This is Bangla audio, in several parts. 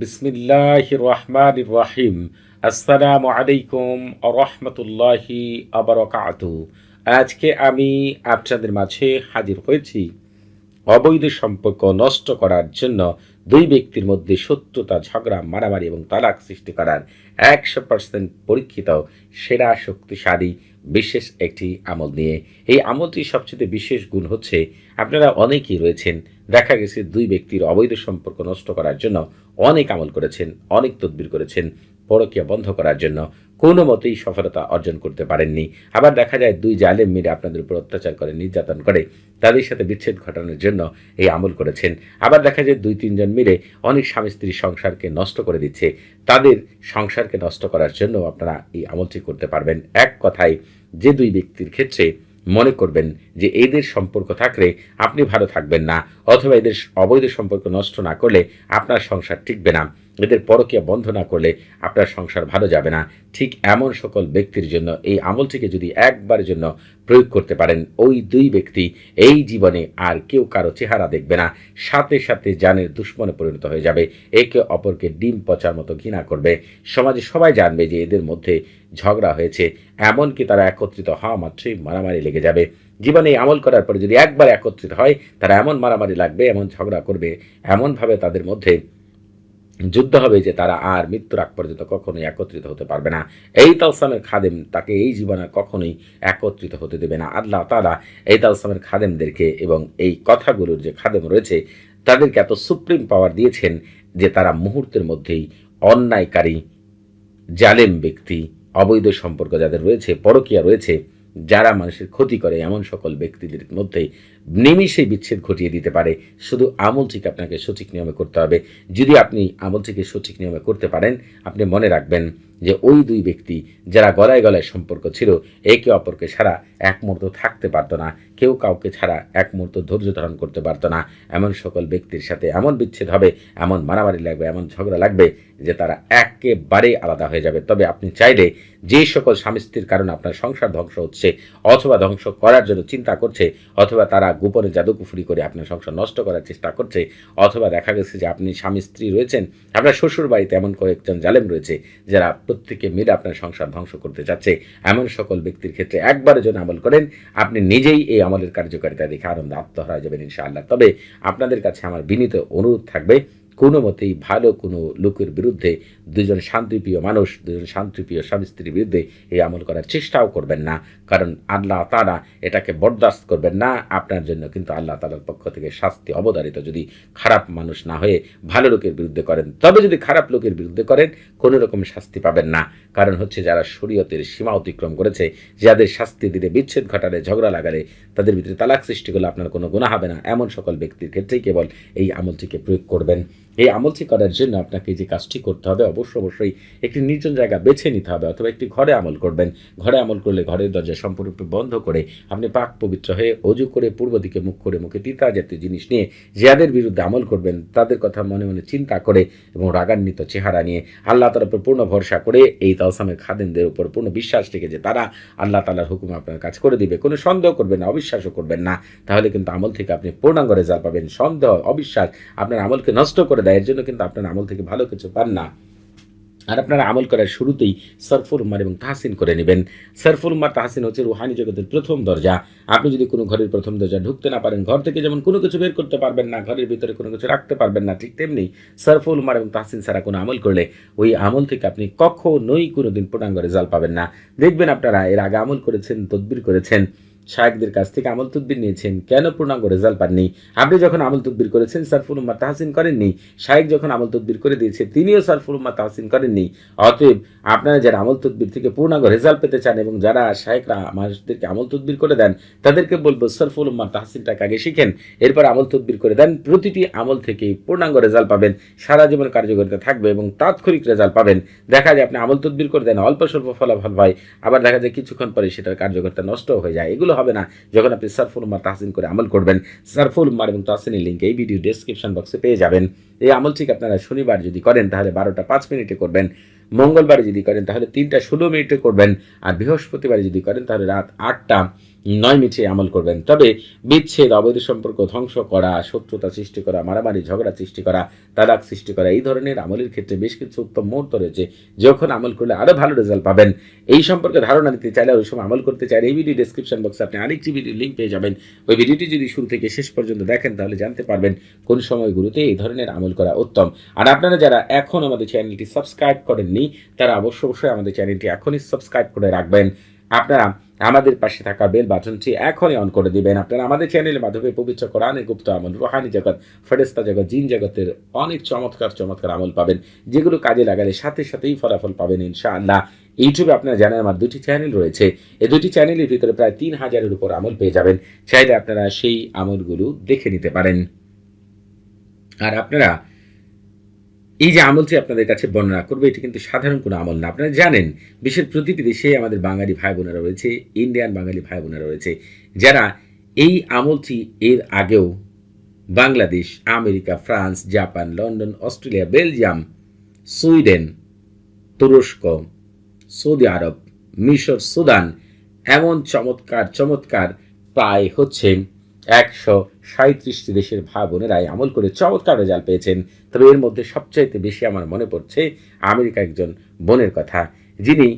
বিসমিল্লাহ রহমান রাহিম আসসালামু আলাইকুম রহমতুল্লাহি আবরকাতু আজকে আমি আপনাদের মাঝে হাজির হয়েছি অবৈধ সম্পর্ক নষ্ট করার জন্য দুই ব্যক্তির মধ্যে শত্রুতা ঝগড়া, মারামারি এবং তালাক সৃষ্টি করার একশো পার্সেন্ট পরীক্ষিত, সেরা, শক্তিশালী, বিশেষ একটি আমল নিয়ে। এই আমলটির সবচেয়ে বিশেষ গুণ হচ্ছে আপনারা অনেকেই রয়েছেন দেখা গেছে দুই ব্যক্তির অবৈধ সম্পর্ক নষ্ট করার জন্য অনেক আমল করেছেন, অনেক তদবির করেছেন, পরকীয়া বন্ধ করার জন্য কোনো মতেই সফলতা অর্জন করতে পারেননি। আবার দেখা যায় দুই জালেম মিলে আপনাদের উপর অত্যাচার করে, নির্যাতন করে, তাদের সাথে বিচ্ছেদ ঘটানোর জন্য এই আমল করেছেন। আবার দেখা যায় দুই তিনজন মিলে অনেক স্বামী স্ত্রীর সংসারকে নষ্ট করে দিচ্ছে। তাদের সংসারকে নষ্ট করার জন্য আপনারা এই আমলটি করতে পারবেন। এক কথায়, যে দুই ব্যক্তির ক্ষেত্রে মনে করবেন যে এদের সম্পর্ক থাকলে আপনি ভালো থাকবেন না, অথবা এদের অবৈধ সম্পর্ক নষ্ট না করলে আপনার সংসার টিকবে না। এদের পরকীয়া বন্ধ না করলে আপনার সংসার ভালো যাবে না। ঠিক এমন সকল ব্যক্তির জন্য এই আমলটিকে যদি একবারের জন্য প্রয়োগ করতে পারেন, ওই দুই ব্যক্তি এই জীবনে আর কেউ কারও চেহারা দেখবে না। সাথে সাথে জানের দুশ্মনে পরিণত হয়ে যাবে। একে অপরকে ডিম পচার মতো ঘৃণা করবে। সমাজে সবাই জানবে যে এদের মধ্যে ঝগড়া হয়েছে। এমনকি তারা একত্রিত হওয়া মাত্রই মারামারি লেগে যাবে। জীবনে আমল করার পরে যদি একবার একত্রিত হয়, তারা এমন মারামারি লাগবে, এমন ঝগড়া করবে, এমনভাবে তাদের মধ্যে যুদ্ধ হবে যে তারা আর মৃত্যুর আগ পর্যন্ত কখনোই একত্রিত হতে পারবে না। এই তালসামের খাদেম তাকে এই জীবনে কখনোই একত্রিত হতে দেবে না। আল্লাহ তালা এই তালসামের খাদেমদেরকে এবং এই কথাগুলোর যে খাদেম রয়েছে, তাদেরকে এত সুপ্রিম পাওয়ার দিয়েছেন যে তারা মুহূর্তের মধ্যেই অন্যায়কারী, জালেম ব্যক্তি, অবৈধ সম্পর্ক যাদের রয়েছে, পরকীয়া রয়েছে, যারা মানুষের ক্ষতি করে এমন সকল ব্যক্তিদের মধ্যে নিমিষেই বিচ্ছেদ ঘটিয়ে দিতে পারে। শুধু আমলটিকে আপনাকে সঠিক নিয়মে করতে হবে। যদি আপনি আমলটিকে সঠিক নিয়মে করতে পারেন, আপনি মনে রাখবেন যে ওই দুই ব্যক্তি যারা গলায় গলায় সম্পর্ক ছিল, একে অপরকে ছাড়া এক মুহূর্ত থাকতে পারতো না। কেউ কাউকে ছাড়া এক মুহূর্ত ধৈর্য ধারণ করতে পারতো না। এমন সকল ব্যক্তির সাথে এমন বিচ্ছেদ হবে, এমন মারামারি লাগবে, এমন ঝগড়া লাগবে যে তারা একেবারে আলাদা হয়ে যাবে। তবে আপনি চাইলে যে সকল স্বামী স্ত্রীর কারণে আপনার সংসার ধ্বংস হচ্ছে, অথবা ধ্বংস করার জন্য চিন্তা করছে, অথবা তারা গোপনে জাদুকুফুরি করে আপনার সংসার নষ্ট করার চেষ্টা করছে, অথবা দেখা গেছে যে আপনি স্বামী, স্ত্রী রয়েছেন, আপনার শ্বশুর বাড়িতে এমন কয়েকজন জালেম রয়েছে, যারা প্রত্যেকে মিলে আপনার সংসার ধ্বংস করতে চাচ্ছে এমন সকল ব্যক্তির ক্ষেত্রে একবারের জন্য আমল করেন, আপনি নিজেই এই আমলের কার্যকারিতা দেখে আনন্দ আত্মহারা যাবেন ইনশাআল্লাহ। তবে আপনাদের কাছে আমার বিনীত অনুরোধ থাকবে কোনো মতেই ভালো কোনো লোকের বিরুদ্ধে দুজন শান্তিপ্রিয় মানুষ, দুজন শান্তিপ্রিয় স্বামী স্ত্রীর বিরুদ্ধে এই আমল করার চেষ্টাও করবেন না। কারণ আল্লাহ তালা এটাকে বরদাস্ত করবেন না। আপনার জন্য কিন্তু আল্লাহ তালার পক্ষ থেকে শাস্তি অবধারিত। যদি খারাপ মানুষ না হয়ে ভালো লোকের বিরুদ্ধে করেন, তবে যদি খারাপ লোকের বিরুদ্ধে করেন, কোনো রকম শাস্তি পাবেন না। কারণ হচ্ছে যারা শরীয়তের সীমা অতিক্রম করেছে, যাদের শাস্তি দিলে বিচ্ছেদ ঘটালে, ঝগড়া লাগালে, তাদের ভিতরে তালাক সৃষ্টি করলে আপনার কোনো গুণা হবে না। এমন সকল ব্যক্তির ক্ষেত্রেই কেবল এই আমলটিকে প্রয়োগ করবেন। এই আমলটি করার জন্য আপনাকে যে কাজটি করতে হবে, অবশ্য অবশ্যই একটি নির্জন জায়গা বেছে নিতে হবে অথবা একটি ঘরে আমল করবেন। ঘরে আমল করলে ঘরের দরজা সম্পূর্ণরূপে বন্ধ করে আপনি পাক পবিত্র হয়ে অজু করে পূর্ব দিকে মুখ করে মুখে তিতা জাতীয় জিনিস নিয়ে যাদের বিরুদ্ধে আমল করবেন, তাদের কথা মনে মনে চিন্তা করে এবং রাগান্বিত চেহারা নিয়ে আল্লাহ তালার উপর পূর্ণ ভরসা করে এই তালসামের খাদেনদের উপর পূর্ণ বিশ্বাস রেখে যে তারা আল্লাহ তালার হুকুম আপনার কাজ করে দিবে। কোনো সন্দেহ করবেন না, অবিশ্বাসও করবেন না। তাহলে কিন্তু আমল থেকে আপনি পূর্ণাঙ্গ রেজাল্ট পাবেন। সন্দেহ, অবিশ্বাস আপনার আমলকে নষ্ট করে দেয় এর জন্য কিন্তু আপনার আমল থেকে ভালো কিছু পান না। আর আপনারা আমল করার শুরুতেই সরফুল উম্মার এবং তাহসিন করে নেবেন। সরফুল উম্মার, তাহসিন হচ্ছে রুহানি জগতের প্রথম দরজা। আপনি যদি কোনো ঘরের প্রথম দরজা ঢুকতে না পারেন, ঘর থেকে যেমন কোনো কিছু বের করতে পারবেন না, ঘরের ভিতরে কোনো কিছু রাখতে পারবেন না, ঠিক তেমনি সরফুল উম্মার এবং তাহসিন ছাড়া কোনো আমল করলে ওই আমল থেকে আপনি কখনোই কোনো দিন পূর্ণাঙ্গ রেজাল্ট পাবেন না। দেখবেন আপনারা এর আগে আমল করেছেন, তদবির করেছেন। শায়কদের কাছ থেকে আমল তদবির নিয়েছেন। কেন পূর্ণাঙ্গ রেজাল্ট পাননি? আপনি যখন আমল তদবির করেছেন, সারফুল উম্মা তাহসিন করেননি। শায়েক যখন আমল তদবির করে দিয়েছে, তিনিও সারফুল উম্মা তাহসিন করেননি। অতএব আপনারা যারা আমল তদবির থেকে পূর্ণাঙ্গ রেজাল্ট পেতে চান এবং যারা শায়েকরা মানুষদেরকে আমল তদবির করে দেন, তাদেরকে বলব সরফুল উম্মা তাহসিনটাকে আগে শিখেন। এরপর আমল তদবির করে দেন, প্রতিটি আমল থেকেই পূর্ণাঙ্গ রেজাল্ট পাবেন। সারা জীবন কার্যকারিতা থাকবে এবং তাৎক্ষণিক রেজাল্ট পাবেন। দেখা যায় আপনি আমল তদবির করে দেন, অল্প স্বল্প ফলাফল হয়, আবার দেখা যায় কিছুক্ষণ পরে সেটার কার্যকারিতা নষ্ট হয়ে যায়। এগুলো হবে না। যখন আপনি সারফুল উম্মার তাহসিন করে আমল করবেন, সারফুল উম্মার এবং তাহসিনের লিঙ্ক এই ভিডিও ডেসক্রিপশন বক্সে পেয়ে যাবেন। এই আমলটিকে আপনারা শনিবার যদি করেন, তাহলে বারোটা পাঁচ মিনিটে করবেন। মঙ্গলবারে যদি করেন, তাহলে তিনটা ষোলো মিনিটে করবেন আর বৃহস্পতিবারে যদি করেন, তাহলে রাত আটটা, নয় মিনিটে আমল করবেন। তবে বিচ্ছেদ, অবৈধ সম্পর্ক ধ্বংস করা, শত্রুতা সৃষ্টি করা, মারামারি, ঝগড়া সৃষ্টি করা, তালাক সৃষ্টি করা, এই ধরনের আমলের ক্ষেত্রে বেশ কিছু উত্তম মুহূর্ত রয়েছে। যখন আমল করলে আরও ভালো রেজাল্ট পাবেন। এই সম্পর্কে ধারণা নিতে চাইলে ওই সময় আমল করতে চাইলে এই ভিডিও ডিসক্রিপশন বক্সে আপনি আরেকটি ভিডিও লিঙ্ক পেয়ে যাবেন। ওই ভিডিওটি যদি শুরু থেকে শেষ পর্যন্ত দেখেন, তাহলে জানতে পারবেন কোন সময়গুলোতে এই ধরনের আমল করা উত্তম। আর আপনারা যারা এখন আমাদের চ্যানেলটি সাবস্ক্রাইব করেননি তারা অবশ্য অবশ্যই আমাদের চ্যানেলটি এখনই সাবস্ক্রাইব করে রাখবেন। আপনারা আমাদের পাশে থাকা বেল বাটনটি এখনই অন করে দিবেন। আপনারা আমাদের চ্যানেলের মাধ্যমে পবিত্র কোরআনের গুপ্ত আমল, রোহানি জগৎ ফেরেস্তা জগৎ, জিন জগতের অনেক চমৎকার চমৎকার আমল পাবেন। যেগুলো কাজে লাগালে সাথে সাথেই ফলাফল পাবেন ইনশাআল্লাহ। ইউটিউবে আপনারা জানেন আমার দুটি চ্যানেল রয়েছে। এই দুটি চ্যানেলের ভিতরে প্রায় তিন হাজারের উপর আমল পেয়ে যাবেন। চাইলে আপনারা সেই আমলগুলো দেখে নিতে পারেন। আর আপনারা এই যে আমলটি আপনাদের কাছে বর্ণনা করবে, এটি কিন্তু সাধারণ কোনো আমল না। আপনারা জানেন, বিশ্বের প্রতিটি দেশে আমাদের বাঙালি ভাই বোনেরা রয়েছে, ইন্ডিয়ান বাঙালি ভাই বোনেরা রয়েছে, যারা এই আমলটি এর আগেও Bangladesh, America, France, Japan, London, Australia, Belgium, Sweden, তুরস্ক, সৌদি আরব, মিশর, সুদান, এমন চমৎকার চমৎকার প্রায় হচ্ছে একশো সাঁত্রিশটি দেশের ভাই বোনেরাই আমল করে চমৎকার রেজাল্ট পেয়েছেন। তবে এর মধ্যে সবচাইতে বেশি আমার মনে পড়ছে আমেরিকা একজন বোনের কথা, যিনি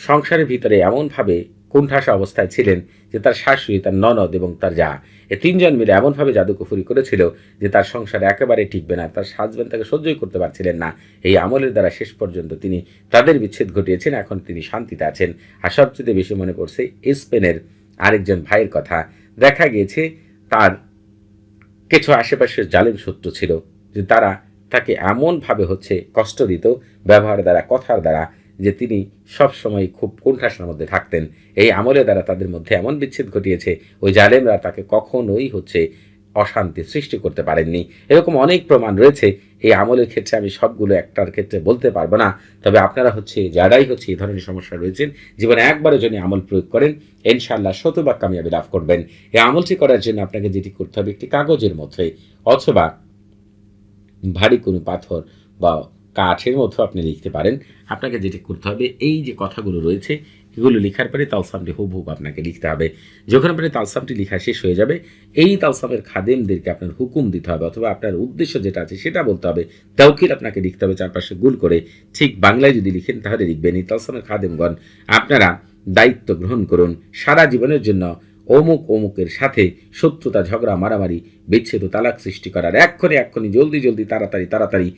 সংসারের ভিতরে এমনভাবে কুণ্ঠাসা অবস্থায় ছিলেন যে তার শাশুড়ি, তার ননদ এবং তার যা, এ তিনজন মিলে এমনভাবে জাদুকুফুরি করেছিল যে তার সংসার একেবারে টিকবে না, তার হাজব্যান্ড তাকে সহ্যই করতে পারছিলেন না। এই আমলের দ্বারা শেষ পর্যন্ত তিনি তাদের বিচ্ছেদ ঘটিয়েছেন, এখন তিনি শান্তিতে আছেন। আর সবচেয়ে বেশি মনে পড়ছে স্পেনের আরেকজন ভাইয়ের কথা। দেখা গিয়েছে তার কিছু আশেপাশের জালিম সূত্র ছিল যে তারা তাকে এমনভাবে হচ্ছে কষ্ট দিত, ব্যবহার দ্বারা, কথার দ্বারা, যে তিনি সবসময় খুব কোণঠাসার মধ্যে থাকতেন। এই আমলের দ্বারা তাদের মধ্যে এমন বিচ্ছেদ ঘটিয়েছে, ওই জালেমরা তাকে কখনোই হচ্ছে অশান্তি সৃষ্টি করতে পারেননি। এরকম অনেক প্রমাণ রয়েছে এই আমলের ক্ষেত্রে আমি সবগুলো একটার ক্ষেত্রে বলতে পারব না। তবে আপনারা হচ্ছে, যারাই হচ্ছে এই ধরনের সমস্যা রয়েছেন, জীবনে একবারের জন্য আমল প্রয়োগ করেন, ইনশাআল্লাহ শতভাগ কামিয়াবি লাভ করবেন। এই আমলটি করার জন্য আপনাকে যেটি করতে হবে, একটি কাগজের মধ্যে অথবা ভারী কোনো পাথর বা কাঠের মতো আপনি লিখতে পারেন। আপনাকে যেটি করতে হবে, এই যে কথাগুলো রয়েছে এগুলো লেখার পরে তালসামটি হুব হুব আপনাকে লিখতে হবে। যখন আপনার তালসামটি লেখা শেষ হয়ে যাবে, এই তালসামের খাদেমদেরকে আপনার হুকুম দিতে হবে অথবা আপনার উদ্দেশ্য যেটা আছে সেটা বলতে হবে। তাওকির আপনাকে লিখতে হবে চারপাশে গুল করে। ঠিক বাংলায় যদি লিখেন তাহলে লিখবেন, এই তালসামের খাদেমগণ আপনারা দায়িত্ব গ্রহণ করুন। সারা জীবনের জন্য অমুক অমুকের সাথে শত্রুতা, ঝগড়া, মারামারি, বিচ্ছেদ তালাক সৃষ্টি করার এক্ষণে এক্ষণে জলদি জলদি, তাড়াতাড়ি তাড়াতাড়ি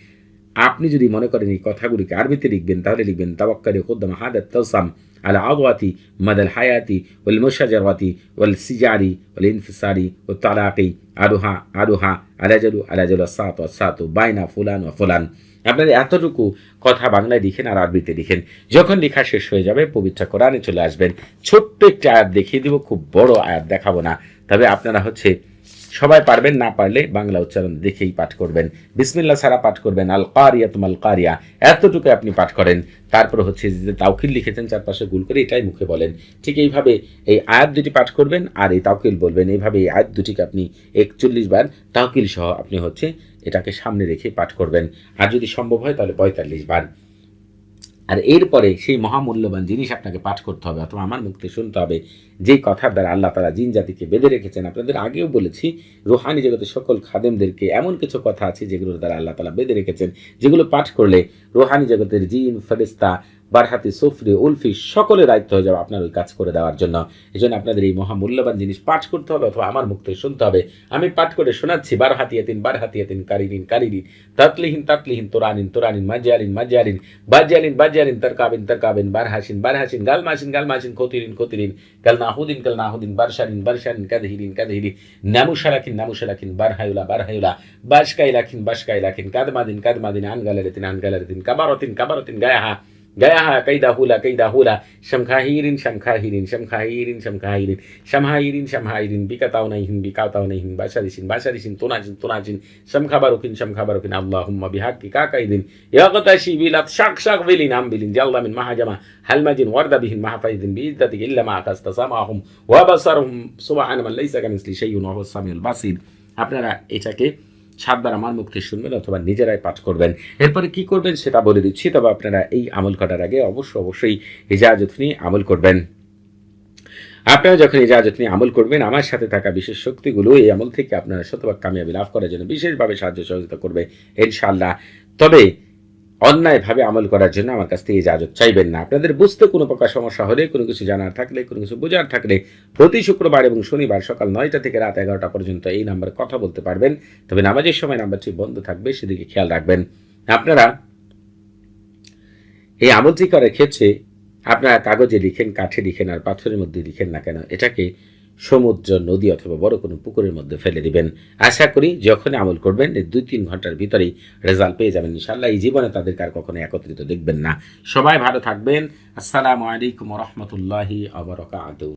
আপনি যদি মনে করেন এই কথাগুলিকে আরবিতে লিখবেন, তাহলে লিখবেন তাবাক্কারি খুদ্দাম হাদাত তাসাম আল আওয়াতি মাদাল হায়াতি ওল মোশাজারাতি ওল সিজারি ওল ইনফিসারি ও তালাকি আরুহা আরুহা আলাজালু আলাজালু সাত সাত বাইনা ফুলান ও ফুলান। আপনারা এতটুকু কথা বাংলায় লিখেন আর আরবিতে লিখেন। যখন লেখা শেষ হয়ে যাবে, পবিত্র কোরআনে চলে আসবেন। ছোট্ট একটি আয়াত দেখিয়ে দেব, খুব বড় আয়াত দেখাবো না। তবে আপনারা হচ্ছে সবাই পারবেন, না পারলে বাংলা উচ্চারণ দেখেই পাঠ করবেন। বিসমিল্লা ছাড়া পাঠ করবেন আল কারিয়া তুমাল কারিয়া এতটুকু আপনি পাঠ করেন। তারপর হচ্ছে যে তাওকিল লিখেছেন, চারপাশে গুল করে এটাই মুখে বলেন। ঠিক এইভাবে এই আয়াত দুটি পাঠ করবেন আর এই তাওকিল বলবেন। এইভাবে এই আয়াত দুটিকে আপনি একচল্লিশ বার তাওকিল সহ আপনি হচ্ছে এটাকে সামনে রেখে পাঠ করবেন। আর যদি সম্ভব হয় তাহলে পঁয়তাল্লিশ বার। আর এরপরে সেই মহামূল্যবান জিনিস আপনাকে পাঠ করতে হবে, অথবা আমার মুক্তি শুনতে হবে, যে কথার দ্বারা আল্লাহ তারা জিন জাতিকে বেঁধে রেখেছেন। আপনাদের আগেও বলেছি, রোহানি জগতের সকল খাদেমদেরকে এমন কিছু কথা আছে যেগুলোর দ্বারা আল্লাহ তালা বেঁধে রেখেছেন, যেগুলো পাঠ করলে রোহানি জগতের জিন ফেরিস্তা বারহাতি, সুফরি, উলফি, সকলের দায়িত্ব হয়ে যাবে আপনার ওই কাজ করে দেওয়ার জন্য। এই জন্য আপনাদের এই মহামূল্যবান জিনিস পাঠ করতে হবে অথবা আমার মুখ থেকে শুনতে হবে। আমি পাঠ করে শোনাচ্ছি বার হাতিয়াতিন বার হাতিয়াতিন কারিনিন কারিনিন তাতলিহীন তাতলিহীন, তোরানিন তোরানিন মাজিয়ালিন মাজিয়ালিন বাজিয়ালিন বাজিয়ালিন তরকাবিন তরকাবিন বার হাসিন বার হাসিন গাল মাসিন গাল মাসিন খতিরিন খতিরিন কাল নাহুদিন কাল নাহুদিন বারশারিন বারশারিন কাদহিরিন, কাদহিরি নামুশারাখিন নামুশারাখিন বারহায়ুলা বারহায়ুলা বাসকাই রাখিন বাসকাই রাখিন কাদমাদিন কাদমাদিন আনগালারেতিন আনগালারেতিন কাবারতিন কাবারতিন, গায়াহা গায়াহা কাইদাহুলা কাইদাহুলা শামখাহিরিন শামখাহিরিন শামখাহিরিন শামখাহিরিন শামহাইরিন শামহাইরিন বিকাতাউনাইহিন বিকাতাউনাইহিন বাশারিসিন বাশারিসিন তোনাজিন তোনাজিন শামখাবারুকিন শামখাবারুকিন আল্লাহুম্মা বিহাক্কি কাকাইদিন ইয়াগতাশি বিলাত শাক শাক বিলিন আম বিলিন জাল্লা মিন মাহাজামা হালমাজিন ওয়ারদা বিহিন মাহাফাইদিন বিইজ্জাতিক ইল্লা মা আকাস্তা সামাহুম ওয়া বাসারহুম সুবহানা মান লাইসা কামিসলি শাইউন ওয়া হুয়াস সামিউল বাসির আপনারা এটাকে সাতবার আমার মুখ থেকে শুনবেন অথবা নিজেরাই পাঠ করবেন। এরপরে কি করবেন সেটা বলে দিচ্ছি, তবে আপনারা এই আমল করার আগে অবশ্যই অবশ্যই হিজাজত নিয়ে আমল করবেন। আপনারা যখন ইজাজত নিয়ে আমল করবেন, আমার সাথে থাকা বিশেষ শক্তিগুলো এই আমল থেকে আপনারা শতভাগ কামিয়াবি লাভ করার জন্য বিশেষভাবে সাহায্য সহযোগিতা করবে ইনশাল্লাহ তবে অন্যায়ভাবে আমল করার জন্য আমার কাছ থেকে ইজাজত চাইবেন না। আপনাদের বুঝতে কোনো প্রকার সমস্যা হলে, কোনো কিছু জানার থাকলে, কোনো কিছু বোঝার থাকলে প্রতি শুক্রবার এবং শনিবার সকাল নয়টা থেকে রাত এগারোটা পর্যন্ত এই নাম্বারে কথা বলতে পারবেন। তবে নামাজের সময় নাম্বারটি বন্ধ থাকবে, সেদিকে খেয়াল রাখবেন। আপনারা এই আমলটি করার ক্ষেত্রে আপনারা কাগজে লিখেন, কাঠে লিখেন আর পাথরের মধ্যে লিখেন না কেন? এটাকে সমুদ্র নদী অথবা বড় কোনো পুকুরের মধ্যে ফেলে দিবেন। আশা করি যখন আমল করবেন দুই তিন ঘণ্টার ভিতরেই রেজাল্ট পেয়ে যাবেন ইনশাল্লাহ এই জীবনে তাদেরকে আর কখনো একত্রিত দেখবেন না। সবাই ভালো থাকবেন। আসসালামু আলাইকুম রহমতুল্লাহি আবরকাত